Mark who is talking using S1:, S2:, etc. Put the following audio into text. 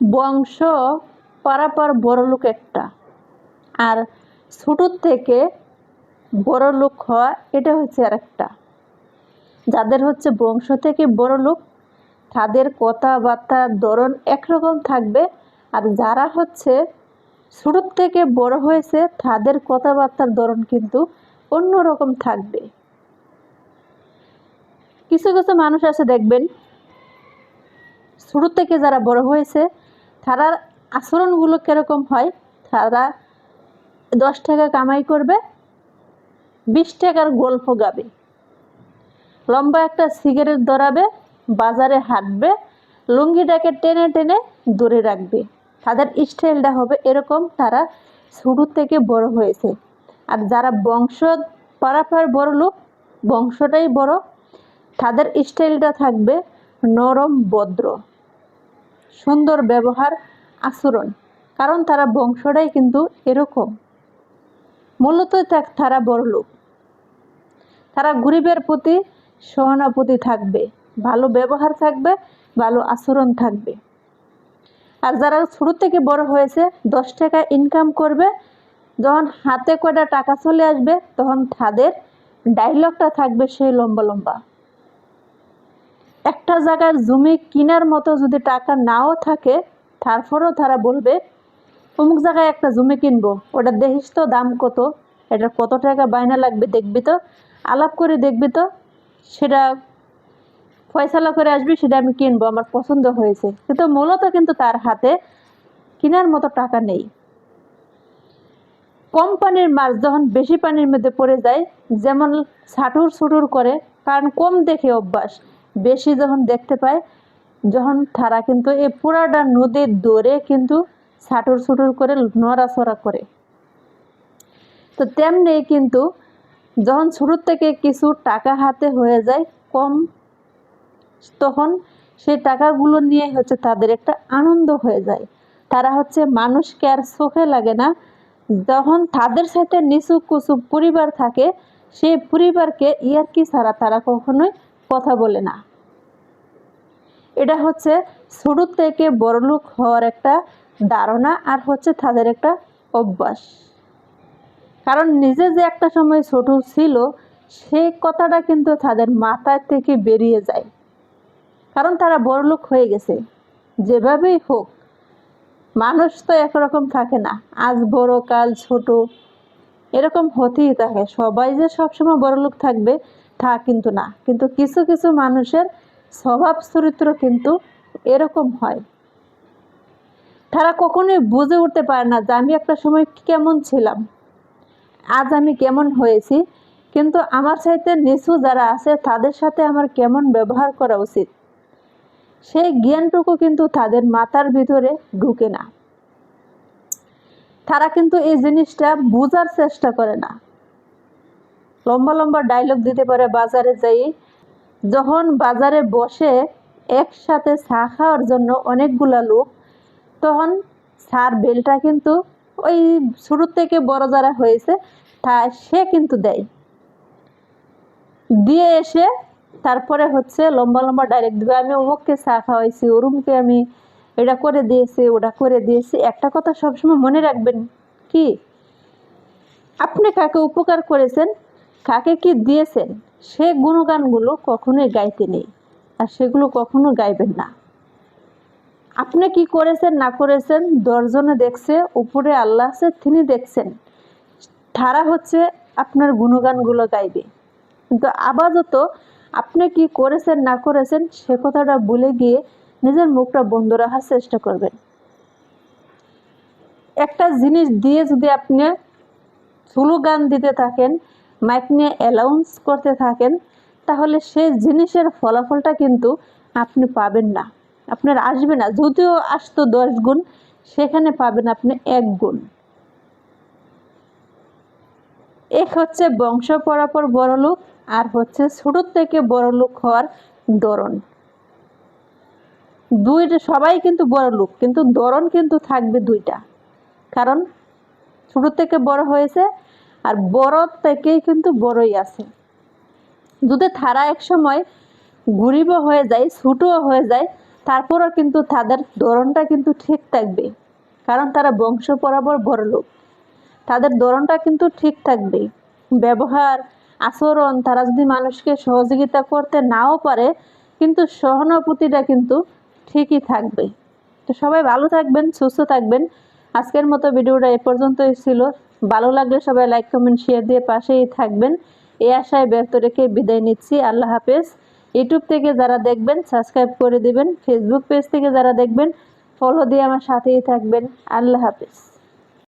S1: বংশ পারাপার বড় লোক একটা। আর ছোটোর থেকে বড় লোক হওয়া এটা হচ্ছে আর একটা। যাদের হচ্ছে বংশ থেকে বড় লোক, তাদের কথাবার্তার ধরন একরকম থাকবে। আর যারা হচ্ছে ছোটোর থেকে বড় হয়েছে, তাদের কথাবার্তার ধরন কিন্তু অন্যরকম থাকবে। কিছু কিছু মানুষ আছে দেখবেন, ছোটো থেকে যারা বড় হয়েছে তারার আচরণগুলো কীরকম হয়? তারা দশ টাকা কামাই করবে, বিশ টাকার গল্প গাবে। লম্বা একটা সিগারেট ধরাবে, বাজারে হাঁটবে, লুঙ্গিটাকে টেনে টেনে দূরে রাখবে। তাদের স্টাইলটা হবে এরকম তারা ছোটো থেকে বড় হয়েছে। আর যারা বংশ পারাপার বড় লোক, বংশটাই বড়, তাদের স্টাইলটা থাকবে নরম, ভদ্র। সুন্দর ব্যবহার আচরণ, কারণ তারা বংশটাই কিন্তু এরকম। মূলত তারা বড় লোক। তারা গরিবের প্রতি সহানুভূতি থাকবে, ভালো ব্যবহার থাকবে, ভালো আচরণ থাকবে। আর যারা ছোটো থেকে বড় হয়েছে, দশ টাকা ইনকাম করবে, যখন হাতে কয়টা টাকা চলে আসবে, তখন তাদের ডায়লগটা থাকবে সেই লম্বা লম্বা। একটা জায়গার জমি কেনার মতো যদি টাকা নাও থাকে, তারপরেও তারা বলবে, অমুক জায়গায় একটা জমি কিনবো। ওটা দেখিস তো দাম কত? এটা কত টাকা বায়না লাগবে দেখবি তো? আলাপ করে দেখবি তো? সেটা ফয়সালা করে আসবি, সেটা আমি কিনবো। আমার পছন্দ হয়েছে। কিন্তু মূলত কিন্তু তার হাতে কেনার মতো টাকা নেই। কম পানির মাছ যখন বেশি পানির মধ্যে পড়ে যায়, যেমন ছাটুর ছুটুর করে, কারণ কম দেখে অভ্যাস। বেশি যখন দেখতে পায়, যখন তারা কিন্তু এই পুরাটা নদীর দৌড়ে কিন্তু ছাটুর ছুটুর করে নড়াচড়া করে। তো তেমনি কিন্তু যখন শুরুর থেকে কিছু টাকা হাতে হয়ে যায় কম, তখন সেই টাকাগুলো নিয়ে হচ্ছে তাদের একটা আনন্দ হয়ে যায়। তারা হচ্ছে মানুষকে আর চোখে লাগে না। যখন তাদের সাথে নিচু কুচু পরিবার থাকে, সেই পরিবারকে ইয়ার কি ছাড়া তারা কখনোই কথা বলে না। এটা হচ্ছে ছোট থেকে বড়লোক হওয়ার একটা ধারণা আর হচ্ছে তাদের একটা অভ্যাস। কারণ নিজে যে একটা সময় ছোট ছিল সেই কথাটা কিন্তু তাদের মাথার থেকে বেরিয়ে যায়। কারণ তারা বড়লোক হয়ে গেছে। যেভাবেই হোক, মানুষ তো একরকম থাকে না। আজ বড়, কাল ছোট। এরকম হতেই থাকে। সবাই যে সবসময় বড়লোক থাকবে তা কিন্তু না। কিন্তু কিছু কিছু মানুষের স্বভাব চরিত্র কিন্তু এরকম হয়। তারা কখনোই বুঝে উঠতে পারে না যে আমি একটা সময় কেমন ছিলাম, আজ আমি কেমন হয়েছি। কিন্তু আমার সাথে নিচু যারা আছে, তাদের সাথে আমার কেমন ব্যবহার করা উচিত? সেই জ্ঞানটুকু কিন্তু তাদের মাথার ভিতরে ঢুকে না। তারা কিন্তু এই জিনিসটা বোঝার চেষ্টা করে না। লম্বা লম্বা ডায়লগ দিতে পারে বাজারে যাই। যখন বাজারে বসে একসাথে চা খাওয়ার জন্য অনেকগুলা লোক, তখন সার বেলটা কিন্তু ওই শুরু থেকে বড় যারা হয়েছে, তা সে কিন্তু দেয়। দিয়ে এসে তারপরে হচ্ছে লম্বা লম্বা ডাইরেক্ট দিবে। আমি অমুককে চা খাওয়াইছি ওরুমকে আমি এটা করে দিয়েছি, ওটা করে দিয়েছি। একটা কথা সবসময় মনে রাখবেন, কি? আপনি কাকে উপকার করেছেন? কাকে কি দিয়েছেন? সে গুণগানগুলো কখনোই গাইতে নেই আর সেগুলো কখনো গাইবেন না। আপনি কি করেছেন, না করেছেন? দশজনে দেখছে, উপরে আল্লাহ আছে, তিনি দেখছেন। তারা হচ্ছে আপনার গুণগানগুলো গাইবে। কিন্তু আপাতত আপনি কি করেছেন, না করেছেন, সে কথাটা ভুলে গিয়ে নিজের মুখটা বন্ধ রাখার চেষ্টা করবেন। একটা জিনিস দিয়ে যদি আপনি স্লোগান দিতে থাকেন মাইক নিয়ে অ্যালাউন্স করতে থাকেন, তাহলে সেই জিনিসের ফলাফলটা কিন্তু আপনি পাবেন না। আপনার আসবে না। যদিও আসতো দশ গুণ, সেখানে পাবেন আপনি এক গুণ। এক হচ্ছে বংশ পরাপর বড় লোক, আর হচ্ছে ছোট থেকে বড় লোক হওয়ার ধরন। দুইটা সবাই কিন্তু বড় লোক, কিন্তু ধরন কিন্তু থাকবে দুইটা। কারণ ছোট থেকে বড় হয়েছে আর বড় থেকেই কিন্তু বড়ই আছে। যদি তারা এক সময় গরিবও হয়ে যায়, ছোটও হয়ে যায়, তারপরও কিন্তু তাদের ধরনটা কিন্তু ঠিক থাকবে। কারণ তারা বংশ বরাবর বড় লোক। তাদের ধরনটা কিন্তু ঠিক থাকবে। ব্যবহার, আচরণ, তারা যদি মানুষকে সহযোগিতা করতে নাও পারে, কিন্তু সহানুভূতিটা কিন্তু ঠিকই থাকবে। তো সবাই ভালো থাকবেন, সুস্থ থাকবেন। আজকের মতো ভিডিওটা এ পর্যন্তই ছিল। ভালো লাগলে সবাই লাইক কমেন্ট শেয়ার দিয়ে পাশেই থাকবেন। এ আশায় ব্যক্ত রেখে বিদায় নিচ্ছি। আল্লাহ হাফেজ। ইউটিউব থেকে যারা দেখবেন সাবস্ক্রাইব করে দেবেন। ফেসবুক পেজ থেকে যারা দেখবেন ফলো দিয়ে আমার সাথেই থাকবেন। আল্লাহ হাফেজ।